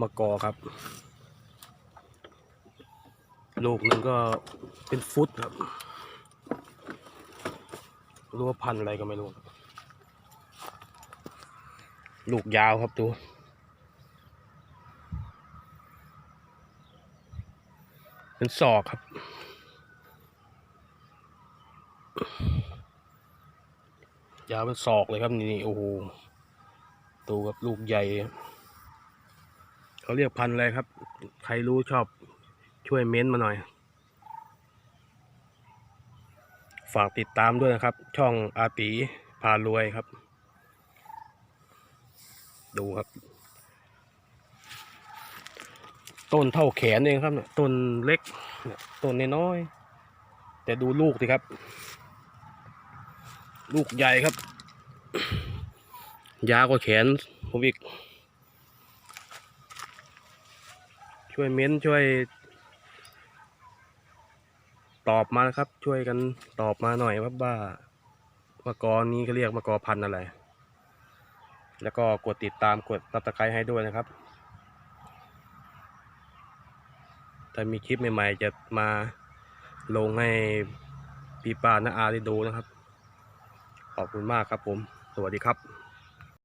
มะกอครับ ลูกหนึ่งก็เป็นฟุตครับรู้ว่าพันอะไรก็ไม่รู้ ลูกยาวครับดูเป็นศอกครับ ยาวเป็นศอกเลยครับนี่โอ้โหดูครับลูกใหญ่ เขาเรียกพันอะไรครับ ใครรู้ชอบช่วยเม้นต์มาหน่อย ฝากติดตามด้วยนะครับ ช่องอาตีพารวยครับ ดูครับ ต้นเท่าแขนเองครับเนี่ยต้นเล็กเนี่ยต้นน้อยแต่ดูลูกสิครับ ลูกใหญ่ครับ ยาวกว่าแขนผมอีก ช่วยเม้นช่วย ตอบมาครับ ช่วยกันตอบมาหน่อยว่าว่ามะกอนี้ก็เรียกมะกอพันธุ์อะไร แล้วก็กดติดตามกดตับตะไคร้ให้ด้วยนะครับ ถ้ามีคลิปใหม่ๆ จะมาลงให้พี่ปาน้าอาได้ดูนะครับ ขอบคุณมากครับผม สวัสดีครับ